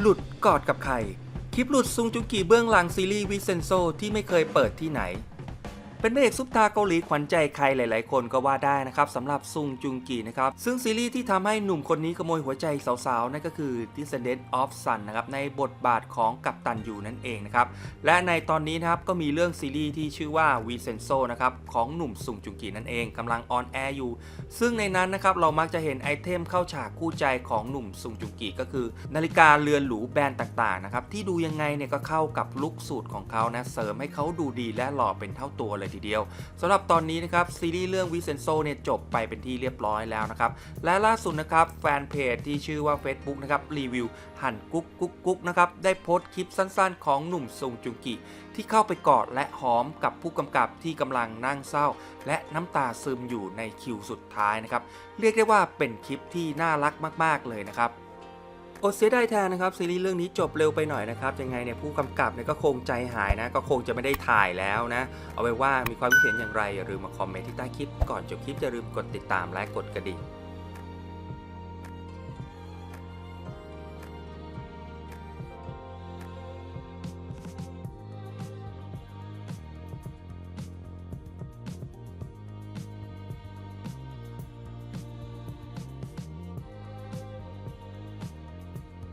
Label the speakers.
Speaker 1: หลุดกอดกับใคร คลิปหลุดซุงจุงกีเบื้องหลังซีรีส์วิเซนโซที่ไม่เคยเปิดที่ไหน เป็นพระเอกซุปตาเกาหลีขวัญใจใครหลาย ๆ คนก็ว่าได้นะครับสำหรับซุงจุงกีนะครับซึ่งซีรีส์ที่ทำให้หนุ่มคนนี้ขโมยหัวใจสาว ๆ นั่นก็คือ Descendant of Sun นะครับในบทบาทของกัปตันยูนั่นเองนะครับและในตอนนี้นะครับก็มีเรื่องซีรีส์ที่ชื่อว่า v i c e n z o นะครับของหนุ่มซุงจุงกีนั่นเองกำลังออนแอร์อยู่ ซึ่งในนั้นนะครับเรามักจะเห็นไอเทมเข้าฉากคู่ใจของหนุ่มซุงจุงกีก็คือ นาฬิกาเรือนหรูแบรนด์ต่าง ๆ นะครับที่ดูยังไงเนี่ยก็เข้ากับลุคสูตรของเขานะเสริมให้เขาดูดีและหล่อเป็นเท่าตัวเลยทีเดียวสำหรับตอนนี้นะครับซีรีส์เรื่องวิเซนโซเนี่ยจบไปเป็นที่เรียบร้อยแล้วนะครับและล่าสุดนะครับแฟนเพจที่ชื่อว่า Facebook นะครับรีวิวหันกุ๊กกุ๊กกุ๊กนะครับได้โพสต์คลิปสั้นๆ ของหนุ่มซงจุงกิที่เข้าไปกอดและหอมกับผู้กำกับที่กำลังนั่งเศร้า และน้ำตาซึมอยู่ในคิวสุดท้ายนะครับเรียกได้ว่าเป็นคลิปที่น่ารักมาก ๆ เลยนะครับ อดเสียดายแทนนะครับซีรีส์เรื่องนี้จบเร็วไปหน่อยนะครับยังไงเนี่ยผู้กำกับเนี่ยก็คงใจหายนะก็คงจะไม่ได้ถ่ายแล้วนะ เอาไว้ว่ามีความคิดเห็นอย่างไรอย่าลืมมาคอมเมนต์ที่ใต้คลิปก่อนจบคลิปอย่าลืมกดติดตามและกดกระดิ่ง